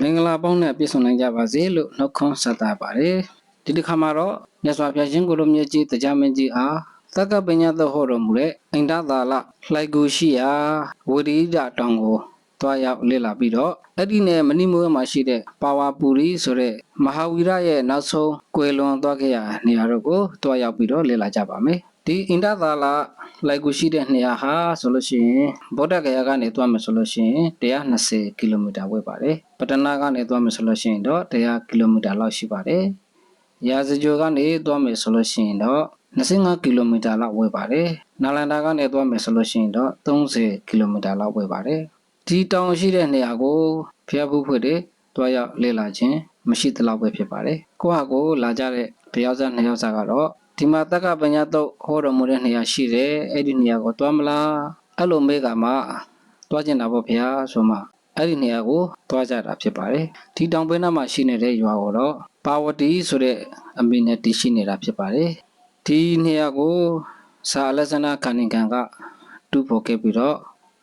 မင်္ဂလာပေါင်းနဲ့ပြည့်စုံနိုင်ကြပါစေလို့နှုတ်ခွန်းဆက်သပါတယ်ဒီတစ်ခါမှာတော့မြတ်စွာဘုရားရှင်ကိုလိုမြတ်ကြီးတရားမင်းကြီးအားသက္ကပညာတော်ဟောတော်မူတဲ့အိန္ဒသာလလှိုက်ကူရှိရာဝိရိဒတောင်ကိုတွားရောက်လေ့လာပြီးတော့အဲ့ဒီနဲ့မဏိမွေးမှာရှိတဲ့ပါဝါပူရီဆိုတဲ့မဟာဝီရရဲ့နောက်ဆုံးကွယ်လွန်သွားခဲ့ရနေရာတို့ကိုတွားရောက်ပြီးတော့လေ့လာကြပါမယ် ဒီအင်ဒသာလလိုက်ကူရှိတဲ့နေရာဟာဆိုလို့ရှိရင်ဗုဒ္ဓဂယာကနေသွားမယ်ဆိုလို့ရှိရင်120ကီလိုမီတာဝေးပါတယ်ပတနာကနေသွားမယ်ဆိုလို့ရှိရင်တော့100ကီလိုမီတာလောက်ရှိပါတယ်ရာဇဂိုကနေသွားမယ်ဆိုလို့ရှိရင်တော့25ကီလိုမီတာလောက်ဝေးပါတယ်နာလန္ဒာကနေသွားမယ်ဆိုလို့ရှိရင်တော့30ကီလိုမီတာလောက်ဝေးပါတယ်ဒီတောင်ရှိတဲ့နေရာကိုဖျားဖူးဖွေတွေတွားရောက်လေ့လာခြင်းမရှိသလောက်ပဲဖြစ်ပါတယ်ကိုဟာကိုလာကြတဲ့ဘုရားစားနှစ်ယောက်စားကတော့ ဒီမှာတက္ကပညာတော့ဟောတော်မူတဲ့နေရာရှိတယ်အဲ့ဒီနေရာကိုတွားမလားအဲ့လိုမေးကမှတွားကျင်တာပေါ့ဗျာဆိုမှအဲ့ဒီနေရာကိုတွားကြတာဖြစ်ပါတယ်ဒီတောင်ပေးနားမှာရှိနေတဲ့ရွာကိုတော့ပါဝတီဆိုတဲ့အမည်နဲ့တည်ရှိနေတာဖြစ်ပါတယ်ဒီနေရာကိုစာလက်စနာခဏင်ကန်ကတူဖို့ခဲ့ပြီးတော့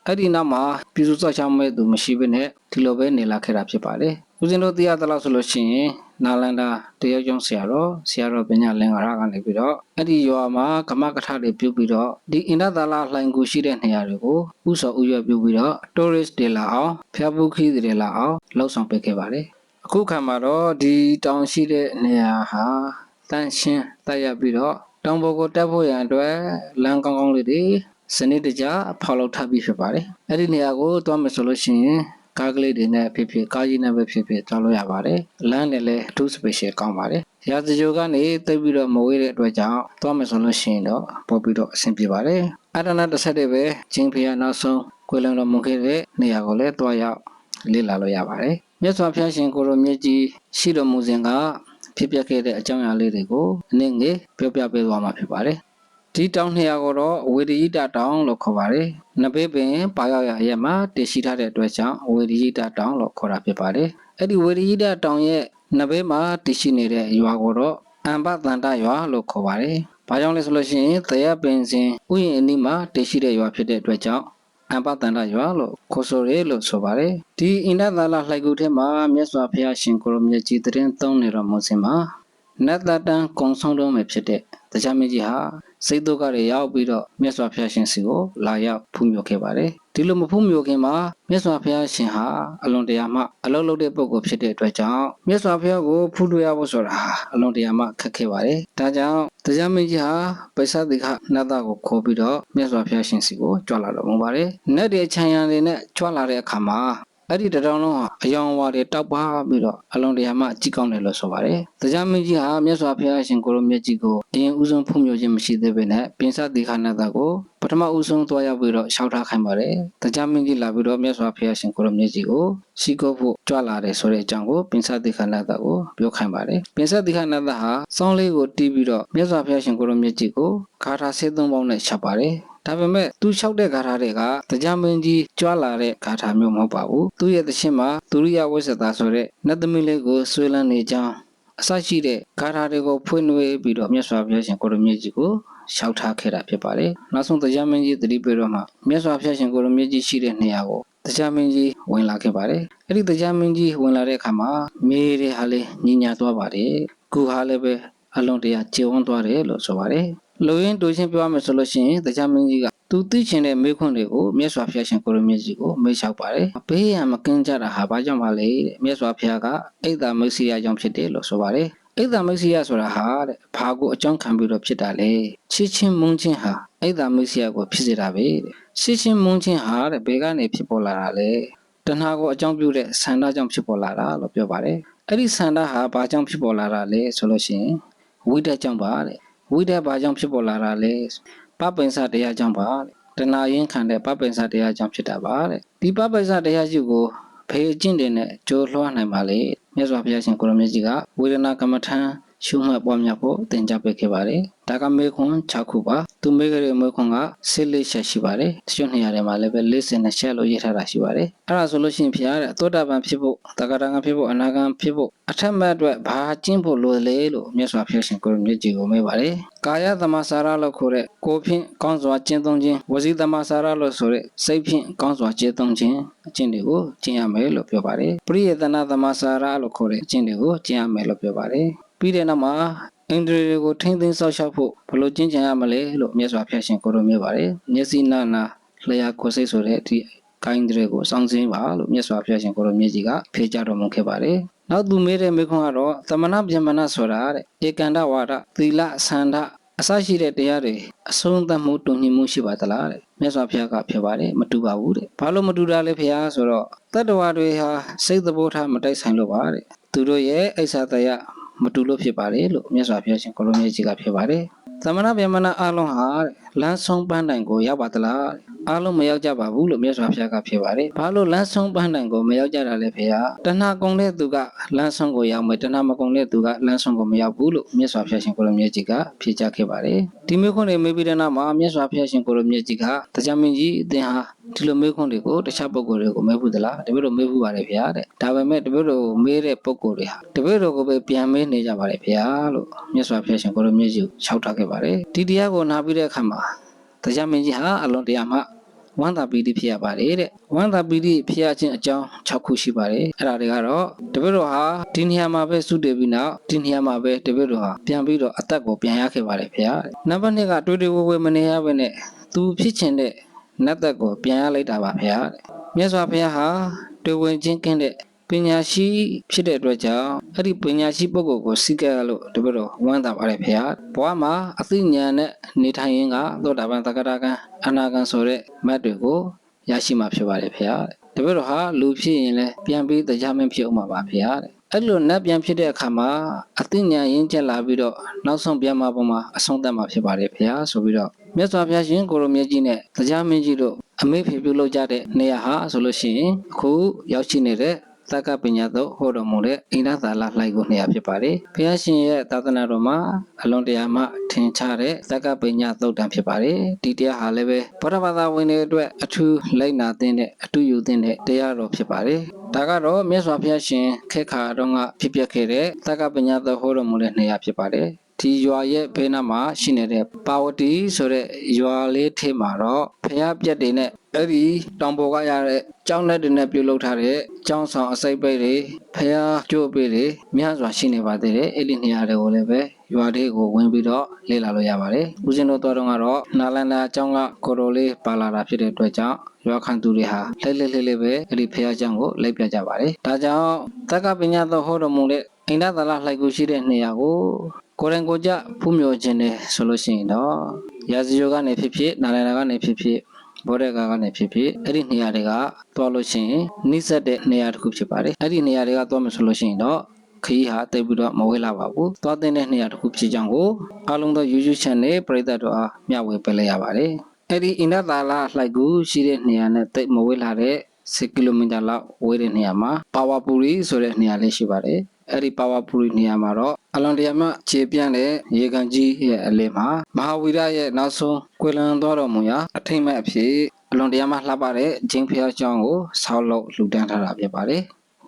အဲ့ဒီနောက်မှာပြည်သူ့စောင့်ရှောက်မဲ့သူမရှိဘဲနဲ့ဒီလိုပဲနေလာခဲ့တာဖြစ်ပါတယ် ဦးဇင်းတို့သိရသလောက်ဆိုလို့ရှိရင်နာလန္ဒာတရုတ်ကျောင်းဆရာတော်ဆရာတော်ပညာလင်္ကာရကနေပြီးတော့အဲ့ဒီရွာမှာကမကထတွေပြုတ်ပြီးတော့ဒီအင်ဒသာလလှိုင်ကူရှိတဲ့နေရာတွေကိုဥစောဥရွက်ပြုတ်ပြီးတော့ tourist တွေလာအောင်ဖျားဖူးခီးတွေလာအောင်လှုပ်ဆောင်ပေးခဲ့ပါတယ်အခုခါမှာတော့ဒီတောင်ရှိတဲ့နေရာဟာတန့်ရှင်းတိုက်ရပြီးတော့တောင်ပေါ်ကိုတက်ဖို့ရန်အတွက်လမ်းကောင်းကောင်းလေးတွေစနစ်တကျဖောက်လုပ်ထားပြီးဖြစ်ပါတယ်အဲ့ဒီနေရာကိုသွားမယ်ဆိုလို့ရှိရင် ကားကလေးတွေနဲ့ဖြစ်ဖြစ်ကားကြီးနဲ့ပဲဖြစ်ဖြစ်သွားလို့ရပါတယ်လမ်းနဲ့လည်းအထူး special ကောင်းပါတယ်ရာဇဂိုကနေတိတ်ပြီးတော့မဝေးတဲ့အတွက်ကြောင့်သွားမယ်ဆိုလို့ရှိရင်တော့ပို့ပြီးတော့အဆင်ပြေပါတယ်အရဏတစ်ဆက်တည်းပဲချင်းဖျားနောက်ဆုံးကိုယ်လုံးတော်မူခဲ့တဲ့နေရာကိုလည်းသွားရောက်လေ့လာလို့ရပါတယ်မြတ်စွာဘုရားရှင်ကိုရောမြတ်ကြီးရှိတော်မူစဉ်ကဖြစ်ပျက်ခဲ့တဲ့အကြောင်းအရာလေးတွေကိုအနည်းငယ်ပြောပြပေးသွားမှာဖြစ်ပါတယ် ဒီတောင်နှစ်ရာကိုတော့ဝေဒီယိတတောင်လို့ခေါ်ပါတယ်။နဘေးပင်ပါရောက်ရရဲ့မှာတည်ရှိထားတဲ့အတွက်ကြောင့်ဝေဒီယိတတောင်လို့ခေါ်တာဖြစ်ပါတယ်။အဲ့ဒီဝေဒီယိတတောင်ရဲ့နဘေးမှာတည်ရှိနေတဲ့ရွာကိုတော့အံပတန္တရွာလို့ခေါ်ပါတယ်။ဘာကြောင့်လဲဆိုလို့ရှိရင်တရပင်စင်ဥယျာဉ်အနီးမှာတည်ရှိတဲ့ရွာဖြစ်တဲ့အတွက်ကြောင့်အံပတန္တရွာလို့ခေါ်ဆိုရဲလို့ဆိုပါတယ်။ဒီအင်ဒသာလလှိုက်ကူထဲမှာမြတ်စွာဘုရားရှင်ကိုရောမြတ်ကြီးတရင်သုံးနေတော်မူစဉ်မှာနတ်တတန်ကုံဆောင်တော်မယ်ဖြစ်တဲ့တရားမင်းကြီးဟာ စိတ်ဒုက္ခတွေရောက်ပြီးတော့မြတ်စွာဘုရားရှင်စီကိုလာရောက်ဖူးမြော်ခဲ့ပါတယ်ဒီလိုမဖူးမြော်ခင်မှာမြတ်စွာဘုရားရှင်ဟာအလွန်တရာမှအလုံးလုံးတဲ့ပုဂ္ဂိုလ်ဖြစ်တဲ့အတွက်ကြောင့်မြတ်စွာဘုရားကိုဖူးလို့ရဖို့ဆိုတာအလွန်တရာမှခက်ခဲပါတယ်ဒါကြောင့်တရားမင်းကြီးဟာပိဿတိခနတ်သားကိုခေါ်ပြီးတော့မြတ်စွာဘုရားရှင်စီကိုကြွလာတော်မူပါတယ်နတ်တွေခြံရံတွေနဲ့ကြွလာတဲ့အခါမှာ အဲ့ဒီတတောင်လုံးဟာအယောင်ဝါတွေတောက်ပါပြီးတော့အလွန်တရာမှကြည့်ကောင်းတယ်လို့ဆိုပါတယ်။တရားမင်းကြီးဟာမြတ်စွာဘုရားရှင်ကိုလိုမြတ်ကြီးကိုအရင်ဦးဆုံးဖုံမျိုးခြင်းမရှိသေးပေနဲ့ပင်စတိခဏတာကိုပထမဦးဆုံးသွားရောက်ပြီးတော့ရှောက်ထားခိုင်းပါတယ်။တရားမင်းကြီးလာပြီးတော့မြတ်စွာဘုရားရှင်ကိုလိုမြတ်ကြီးကိုရှိခိုးဖို့ကြွလာတယ်ဆိုတဲ့အကြောင်းကိုပင်စတိခဏတာကိုပြောခိုင်းပါတယ်။ပင်စတိခဏတာဟာစောင်းလေးကိုတီးပြီးတော့မြတ်စွာဘုရားရှင်ကိုလိုမြတ်ကြီးကိုဂါထာဆေးသုံးပေါင်းနဲ့ချက်ပါတယ်။ ဒါပေမဲ့သူလျှောက်တဲ့ဂါထာတွေကတရားမင်းကြီးကြွလာတဲ့ဂါထာမျိုးမဟုတ်ပါဘူးသူရဲ့သရှင်မှာဒုရိယဝိသတာဆိုတဲ့နတ်သမီးလေးကိုဆွေးလန်းနေကြောင်းအစရှိတဲ့ဂါထာတွေကိုဖွင့်နှွေးပြီးတော့မြတ်စွာဘုရားရှင်ကိုရမြတ်ကြီးကိုရှောက်ထားခဲ့တာဖြစ်ပါတယ်နောက်ဆုံးတရားမင်းကြီးတတိပြေတော့မှမြတ်စွာဘုရားရှင်ကိုရမြတ်ကြီးရှိတဲ့နေရာကိုတရားမင်းကြီးဝင်လာခဲ့ပါတယ်အဲ့ဒီတရားမင်းကြီးဝင်လာတဲ့အခါမှာမေးတဲ့ဟာလေးညင်ညာသွားပါတယ်ခုဟာလည်းပဲအလွန်တရာကျေဝန်းသွားတယ်လို့ဆိုပါတယ် လူရင်းတူချင်းပြောရမယ်ဆိုလို့ရှိရင်တရားမင်းကြီးကသူသိချင်တဲ့မေးခွန်းတွေကိုမြတ်စွာဘုရားရှင်ကိုရမြတ်ကြီးကိုမေးလျှောက်ပါတယ်။ဘေးရန်မကင်းကြတာဟာဘာကြောင့်ပါလဲတဲ့မြတ်စွာဘုရားကအိတ်သာမိတ်ဆီယကြောင့်ဖြစ်တယ်လို့ဆိုပါတယ်။အိတ်သာမိတ်ဆီယဆိုတာဟာတဲ့ဘာကိုအကြောင်းခံပြီးတော့ဖြစ်တာလဲ။ချစ်ချင်းမုန်းချင်းဟာအိတ်သာမိတ်ဆီယကိုဖြစ်စေတာပဲတဲ့။ချစ်ချင်းမုန်းချင်းဟာတဲ့ဘယ်ကနေဖြစ်ပေါ်လာတာလဲ။တဏှာကိုအကြောင်းပြုတဲ့ဆန္ဒကြောင့်ဖြစ်ပေါ်လာတာလို့ပြောပါတယ်။အဲ့ဒီဆန္ဒဟာဘာကြောင့်ဖြစ်ပေါ်လာတာလဲဆိုလို့ရှိရင်ဝိတ္တကြောင့်ပါတဲ့။ ဝိတ္တဘာကြောင့်ဖြစ်ပေါ်လာတာလဲပပင်စတရားကြောင့်ပါတဲ့တဏှာရင်ခံတဲ့ပပင်စတရားကြောင့်ဖြစ်တာပါတဲ့ဒီပပင်စတရားရှိကိုဖေအကျင့်တွေနဲ့ကြိုးလွှမ်းနိုင်ပါလေမြတ်စွာဘုရားရှင်ကိုရမြတ်ကြီးကဝေဒနာကမ္မထံရှုမှတ်ပွားများဖို့သင်ကြားပေးခဲ့ပါတယ်ဒါကမေခွန်း6ခုပါ သူမေးကြတဲ့မွေးခွန်ကစစ်လေးချက်ရှိပါတယ်တချို့နေရာတွေမှာလည်းပဲ52ချက်လို့ရေးထားတာရှိပါတယ်အဲ့ဒါဆိုလို့ရှိရင်ဖျားတဲ့သောတာပန်ဖြစ်ဖို့တဂရကံဖြစ်ဖို့အနာဂံဖြစ်ဖို့အထက်မဲ့အတွက်ဘာကျင့်ဖို့လိုလဲလို့မြတ်စွာဘုရားရှင်ကိုရမြတ်ကြီးကိုမေးပါတယ်ကာယသမစာရလို့ခေါ်တဲ့ကိုယ်ဖြင့်ကောင်းစွာကျင့်သုံးခြင်းဝစီသမစာရလို့ဆိုတဲ့စိတ်ဖြင့်ကောင်းစွာကျင့်သုံးခြင်းအကျင့်တွေကိုကျင့်ရမယ်လို့ပြောပါတယ်ပရိယတနာသမစာရလို့ခေါ်တဲ့အကျင့်တွေကိုကျင့်ရမယ်လို့ပြောပါတယ်ပြီးတဲ့နောက်မှာ အိန္ဒြေတွေကိုထိမ့်သိမ်းဆောက်ရှောက်ဖို့ဘယ်လိုကျင့်ကြံရမလဲလို့မြတ်စွာဘုရားရှင်ကိုရောမြတ်ပါတယ်မျက်စိနာနာလျှာကိုယ်စိတ်ဆိုတဲ့ဒီကိုင်းတွေကိုစောင့်စင်းပါလို့မြတ်စွာဘုရားရှင်ကိုရောမြတ်ကြီးကဖြေကြားတော်မူခဲ့ပါတယ်နောက်သူမေးတဲ့မေခွန်းကတော့သမဏဗျမနဆိုတာတဲ့ဧကန္တဝါဒသီလဆန္ဒအစရှိတဲ့တရားတွေအဆုံးသတ်မှုတုံ့ညင်မှုရှိပါသလားတဲ့မြတ်စွာဘုရားကပြောပါတယ်မတူပါဘူးတဲ့ဘာလို့မတူတာလဲဖရားဆိုတော့တတ္တဝါတွေဟာစိတ်သဘောထားမတိုက်ဆိုင်လို့ပါတဲ့သူတို့ရဲ့အိဆာတယ မတူလို့ဖြစ်ပါတယ်လို့မြတ်စွာဘုရားရှင်ကိုလိုမြတ်ကြီးကပြောပါတယ်သမဏဗျမနအလုံးဟာတဲ့လမ်းဆုံးပန်းတိုင်ကိုရောက်ပါသလားတဲ့ အားလုံးမရောက်ကြပါဘူးလို့မြတ်စွာဘုရားကပြောပါတယ်။ဘာလို့လမ်းဆုံးပန်းတိုင်ကိုမရောက်ကြတာလဲဖေဟာ။တဏှာကုံတဲ့သူကလမ်းဆုံးကိုရောက်မယ်တဏှာမကုံတဲ့သူကလမ်းဆုံးကိုမရောက်ဘူးလို့မြတ်စွာဘုရားရှင်ကိုလိုမြတ်ကြီးကဖြေကြားခဲ့ပါတယ်။ဒီမေခွန်းတွေမေးပြီးတဲ့နောက်မှာမြတ်စွာဘုရားရှင်ကိုလိုမြတ်ကြီးကတရားမင်းကြီးအသင်ဟာဒီလိုမေးခွန်းတွေကိုတခြားပုဂ္ဂိုလ်တွေကိုမေးဘူးသလားတပည့်တော်မေးဘူးပါတယ်ဖေဟာတဲ့။ဒါပေမဲ့တပည့်တော်မေးတဲ့ပုဂ္ဂိုလ်တွေဟာတပည့်တော်ကိုပဲပြန်မေးနေကြပါတယ်ဖေဟာလို့မြတ်စွာဘုရားရှင်ကိုလိုမြတ်ကြီးကိုခြောက်ထားခဲ့ပါတယ်။ဒီတရားကိုနားပြီးတဲ့အခါမှာ တရားမင်းကြီးဟာအလွန်တရာမှဝန္တာပီတိဖြစ်ရပါတယ်တဲ့ဝန္တာပီတိဖြစ်ရခြင်းအကြောင်း6ခုရှိပါတယ်အဲ့ဒါတွေကတော့တပည့်တော်ဟာဒီနေရာမှာပဲစုတည်ပြီးနောက်ဒီနေရာမှာပဲတပည့်တော်ဟာပြန်ပြီးတော့အသက်ကိုပြန်ရခဲ့ပါတယ်ဖေဟာတဲ့နံပါတ်2ကတွေ့တွေ့ဝဲဝဲမနေရဘဲနဲ့သူဖြစ်ခြင်းတဲ့နတ်သက်ကိုပြန်ရလိုက်တာပါဖေဟာတဲ့မြတ်စွာဘုရားဟာတွေ့ဝင်ချင်းကင်းတဲ့ ပညာရှိဖြစ်တဲ့အတွက်ကြောင့်အဲ့ဒီပညာရှိပုဂ္ဂိုလ်ကိုစိတ်ကပ်လို့တပည့်တော်ဝမ်းသာပါတယ်ဖေဟာဘဝမှာအသိဉာဏ်နဲ့နေထိုင်ရင်းကသောတာပန်တက္ကရာကံအနာကံဆိုတဲ့မတ်တွေကိုရရှိမှာဖြစ်ပါတယ်ဖေဟာတပည့်တော်ဟာလူဖြစ်ရင်လည်းပြန်ပြီးတရားမင်းဖြစ်အောင်ပါပါဖေဟာတဲ့အဲ့လိုနတ်ပြန်ဖြစ်တဲ့အခါမှာအသိဉာဏ်ရင်းကျက်လာပြီးတော့နောက်ဆုံးပြန်มาပုံမှာအဆုံးသတ်မှာဖြစ်ပါတယ်ဖေဟာဆိုပြီးတော့မြတ်စွာဘုရားရှင်ကိုလိုမြတ်ကြီးနဲ့တရားမင်းကြီးတို့အမေဖေပြုလုပ်ကြတဲ့နေရာဟာဆိုလို့ရှိရင်အခုရောက်ရှိနေတဲ့ သက္ကပညာတော့ဟောတော်မူတဲ့အိန္ဒသာလလှိုက်ကိုနေရာဖြစ်ပါတယ်။ဘုရားရှင်ရဲ့သာသနာတော်မှာအလွန်တရာမှထင်ရှားတဲ့သက္ကပညာသုတ်တံဖြစ်ပါတယ်။ဒီတရားဟာလည်းပဲဗုဒ္ဓဘာသာဝင်တွေအတွက်အထူးလိုက်နာသင့်တဲ့အတူယူသင့်တဲ့တရားတော်ဖြစ်ပါတယ်။ဒါကတော့မြတ်စွာဘုရားရှင်ခေတ်ခါတုန်းကဖြစ်ပျက်ခဲ့တဲ့သက္ကပညာသုတ်ဟောတော်မူတဲ့နေရာဖြစ်ပါတယ်။ဒီရွာရဲ့ဘေးနားမှာရှိနေတဲ့ပါဝတီဆိုတဲ့ရွာလေးထဲမှာတော့ဖျားပြက်တွေနဲ့အဲ့ဒီတောင်ပေါ်ကရတဲ့ ကျောင်းလက်တွေနဲ့ပြုတ်လုပ်ထားတဲ့ကျောင်းဆောင်အစိပ်ပိတ်တွေဖျားကျိုးပိတ်တွေများစွာရှိနေပါသေးတယ်အဲ့ဒီနေရာတွေကိုလည်းပဲရွာလေးကိုဝင်ပြီးတော့လေ့လာလို့ရပါတယ်ဦးဇင်းတို့တော်တော်ကတော့နာလန္ဒာကျောင်းကကိုရိုလေးပါလာတာဖြစ်တဲ့အတွက်ကြောင့်ရွာခံသူတွေဟာလှဲ့လှဲ့လှဲ့လှဲ့ပဲအဲ့ဒီဖျားကျောင်းကိုလိုက်ပြကြပါတယ်ဒါကြောင့်တက္ကပညာတော်ဟောတော်မူတဲ့အိန္ဒသလလှိုက်ကိုရှိတဲ့နေရာကိုကိုယ်တိုင်ကိုယ်ကြဖူးမြော်ခြင်းနဲ့ဆိုလို့ရှိရင်တော့ရာဇယောကနေဖြစ်ဖြစ်နာလန္ဒာကနေဖြစ်ဖြစ် ဘောရကကနေဖြစ်ဖြစ်အဲ့ဒီနေရာတွေကသွားလို့ရှိရင်နှိစက်တဲ့နေရာတစ်ခုဖြစ်ပါတယ်အဲ့ဒီနေရာတွေကသွားမယ်ဆိုလို့ရှိရင်တော့ခရီးဟာတိတ်ပြီးတော့မဝေးလာပါဘူးသွားတဲ့နေရာတစ်ခုဖြစ်ကြောင်းကိုအားလုံးသော YouTube channel ပရိသတ်တို့အားမျှဝေပေးလိုက်ရပါတယ်အဲ့ဒီအင်ဒသာလာလှိုက်ကူရှိတဲ့နေရာနဲ့တိတ်မဝေးလာတဲ့10ကီလိုမီတာလောက်ဝေးတဲ့နေရာမှာပါဝါပူရီဆိုတဲ့နေရာလေးရှိပါတယ် အဲ့ဒီပါဝါပူရီနေရာမှာတော့အလွန်တရာမှခြေပြန့်တဲ့ရေကန်ကြီးရဲ့အလယ်မှာမဟာဝီရရဲ့နောက်ဆုံးကွယ်လွန်သွားတော်မူရာအထိမ့်မဲ့အဖြစ်အလွန်တရာမှလှပတဲ့ဂျင်းဖျားကျောင်းကိုဆောက်လုပ်လှူဒန်းထားတာဖြစ်ပါတယ်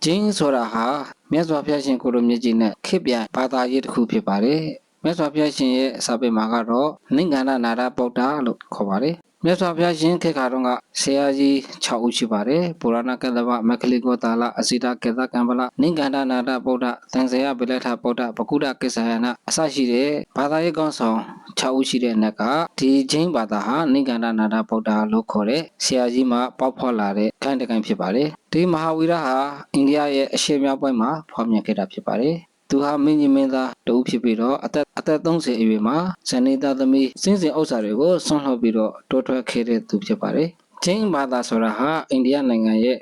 ဂျင်းဆိုတာဟာမြတ်စွာဘုရားရှင်ကိုလိုမြတ်ကြီးနဲ့ခေပြဘာသာရေးတစ်ခုဖြစ်ပါတယ်မြတ်စွာဘုရားရှင်ရဲ့စာပေမှာကတော့နိဂန္ဓနာရဗုဒ္ဓလို့ခေါ်ပါတယ် မြတ်စွာဘုရားရှင်ခေတ်ခါတုန်းကဆရာကြီး6ဦးရှိပါတယ်ပုရဏကတ္တဗမက္ခလိကောတာလအစိတကေသကံပလနိဂန္ဓနာတဗုဒ္ဓသံဇယဗိလထဗုဒ္ဓပကုဒ္ဒကိစ္ဆယနာအစရှိတဲ့ဘာသာရေးကောင်းဆောင်6ဦးရှိတဲ့နက်ကဒီချင်းဘာသာဟာနိဂန္ဓနာတဗုဒ္ဓလို့ခေါ်တဲ့ဆရာကြီးမှပေါက်ဖော်လာတဲ့ခိုင်းတကိုင်းဖြစ်ပါတယ်ဒီမဟာဝီရဟာအိန္ဒိယရဲ့အရှေ့မြောက်ပိုင်းမှာဖွားမြင်ခဲ့တာဖြစ်ပါတယ် သူဟာမင်းကြီးမင်းသားတဦးဖြစ်ပြီးတော့အသက်အသက်30အရွယ်မှာဇနီးသားသမီးစင်းစင်ဥစ္စာတွေကိုဆွန့်လွှတ်ပြီးတော့တိုးထွက်ခဲ့တဲ့သူဖြစ်ပါတယ်။ချင်းဘာသာဆိုတာဟာအိန္ဒိယနိုင်ငံရဲ့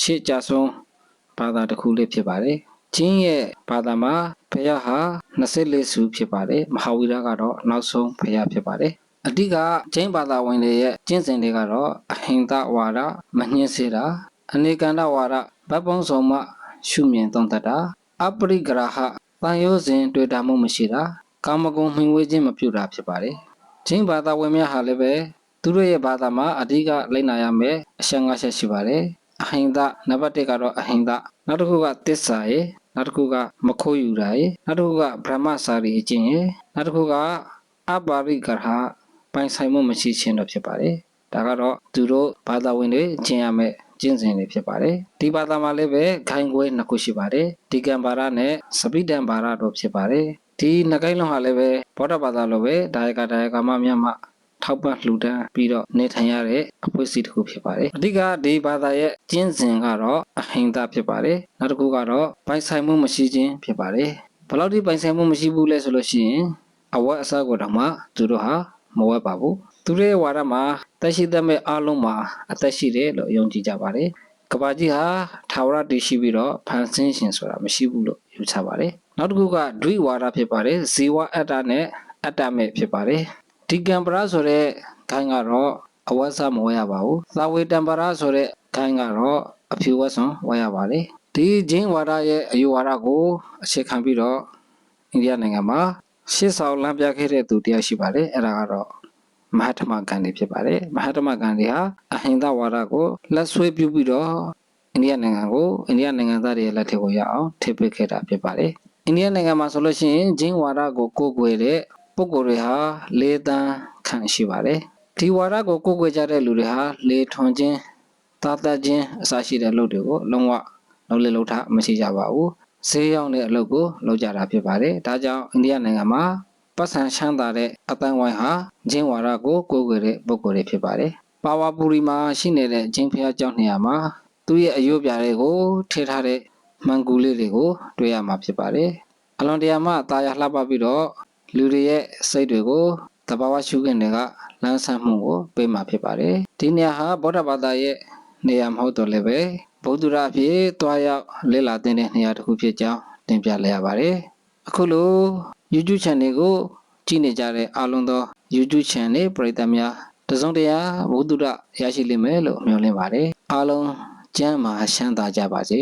ရှေ့ကျဆုံးဘာသာတစ်ခုလေးဖြစ်ပါတယ်။ချင်းရဲ့ဘာသာမှာဘုရားဟာ24စုဖြစ်ပါတယ်။မဟာဝီရကတော့နောက်ဆုံးဘုရားဖြစ်ပါတယ်။အဓိကကျင်းဘာသာဝင်တွေရဲ့ကျင့်စဉ်တွေကတော့အဟိန္ဒဝါဒမညှင်းစေတာအနေကန္တဝါဒဗတ်ပုံဆောင်မှရှုမြင်သုံးသပ်တာ အပရိဂရဟတန်ရိုးစဉ်တွေ့တာမှုမရှိတာကာမဂုဏ်မှင်ဝေးခြင်းမပြုတာဖြစ်ပါတယ်ချင်းဘာသာဝင်များဟာလည်းပဲသူတို့ရဲ့ဘာသာမှာအဓိကလိုက်နာရမယ်အရှငါချက်ရှိပါတယ်အဟိန္ဒနံပါတ်1ကတော့အဟိန္ဒနောက်တစ်ခုကတစ္ဆာရေနောက်တစ်ခုကမခိုးယူတာရေနောက်တစ်ခုကဗြဟ္မစာရီအကျင့်ရေနောက်တစ်ခုကအပါရိကရဟပိုင်ဆိုင်မှုမရှိခြင်းတော့ဖြစ်ပါတယ်ဒါကတော့သူတို့ဘာသာဝင်တွေကျင့်ရမယ် ကျင့်စဉ်တွေဖြစ်ပါတယ်ဒီဘာသာမှာလည်းပဲခိုင်ခွဲနှစ်ခုရှိပါတယ်ဒီကံဘာရနဲ့စပိဒံဘာရတို့ဖြစ်ပါတယ်ဒီနှစ်ကိုင်းလုံးဟာလည်းပဲဘောဓဘာသာလိုပဲဒါယကဒါယကမမြတ်မထောက်ပံ့လှူဒန်းပြီးတော့နေထိုင်ရတဲ့အဖွဲ့အစည်းတစ်ခုဖြစ်ပါတယ်အဓိကဒီဘာသာရဲ့ကျင့်စဉ်ကတော့အဟိန္ဒဖြစ်ပါတယ်နောက်တစ်ခုကတော့ပိုင်ဆိုင်မှုမရှိခြင်းဖြစ်ပါတယ်ဘယ်လောက်ထိပိုင်ဆိုင်မှုမရှိဘူးလဲဆိုလို့ရှိရင်အဝတ်အစားကိုတော့မှသူတို့ဟာမဝတ်ပါဘူး သူတို့ရဲ့ဝါဒမှာတက်ရှိတတ်မဲ့အားလုံးမှာအသက်ရှိတယ်လို့ယုံကြည်ကြပါတယ်ကဘာကြီးဟာထာဝရတည်ရှိပြီးတော့ဖန်ဆင်းရှင်ဆိုတာမရှိဘူးလို့ယူဆပါတယ်နောက်တစ်ခုကဒွိဝါဒဖြစ်ပါတယ်ဇီဝအတ္တနဲ့အတ္တမဲ့ဖြစ်ပါတယ်ဒီကံပရာဆိုတဲ့ခိုင်းကတော့အဝတ်စားမဝတ်ရပါဘူးသာဝေတံပရာဆိုတဲ့ခိုင်းကတော့အဖြူဝတ်စွန်ဝတ်ရပါတယ်ဒီဂျင်းဝါဒရဲ့အယူဝါဒကိုအခြေခံပြီးတော့အိန္ဒိယနိုင်ငံမှာရှေ့ဆောင်လမ်းပြခဲ့တဲ့သူတရားရှိပါတယ်အဲ့ဒါကတော့ မဟာတမဂန္ဒီဖြစ်ပါတယ်မဟာတမဂန္ဒီဟာအဟိန္ဒဝါဒကိုလက်ဆွဲပြုပြီးတော့အိန္ဒိယနိုင်ငံကိုအိန္ဒိယနိုင်ငံသားတွေရဲ့လက်ထက်ကိုရအောင်ထိပစ်ခဲ့တာဖြစ်ပါတယ်အိန္ဒိယနိုင်ငံမှာဆိုလို့ရှိရင်ဂျင်းဝါဒကိုကိုးကွယ်တဲ့ပုဂ္ဂိုလ်တွေဟာလေးတန်းခန့်ရှိပါတယ်ဒီဝါဒကိုကိုးကွယ်ကြတဲ့လူတွေဟာလေထွန်ခြင်းသားသက်ခြင်းအစရှိတဲ့လုပ်တွေကိုလုံးဝလုံးလေလုံးထမရှိကြပါဘူးဈေးရောက်တဲ့အလုပ်ကိုလုပ်ကြတာဖြစ်ပါတယ်ဒါကြောင့်အိန္ဒိယနိုင်ငံမှာ ပတ်စံချမ်းသာတဲ့အတန်းဝိုင်းဟာဂျင်းဝါဒကိုကိုးကွယ်တဲ့ပုဂ္ဂိုလ်တွေဖြစ်ပါတယ်ပါဝါပူရီမှာရှိနေတဲ့ဂျင်းဖျားကျောင်းနေရာမှာသူ့ရဲ့အယုတ်ပြားတွေကိုထည့်ထားတဲ့မှန်ကူလေးတွေကိုတွေ့ရမှာဖြစ်ပါတယ်အလွန်တရာမှတာယာလှပပြီးတော့လူတွေရဲ့စိတ်တွေကိုတဘာဝရှုခွင့်တွေကလမ်းဆန်းမှုကိုပေးမှာဖြစ်ပါတယ်ဒီနေရာဟာဗုဒ္ဓဘာသာရဲ့နေရာမဟုတ်တော့လည်းပဲဗုဒ္ဓရာအဖြစ်တွားရောက်လေ့လာသင်တဲ့နေရာတစ်ခုဖြစ်ကြောင်းတင်ပြလိုက်ရပါတယ်အခုလို YouTube channel ကိုကြည့်နေကြတဲ့အားလုံးသော YouTube channel ပရိသတ်များတစုံတရာဘုဒ္ဓရရရှိလိမ့်မယ်လို့မျှော်လင့်ပါတယ်အားလုံးကျမ်းမာချမ်းသာကြပါစေ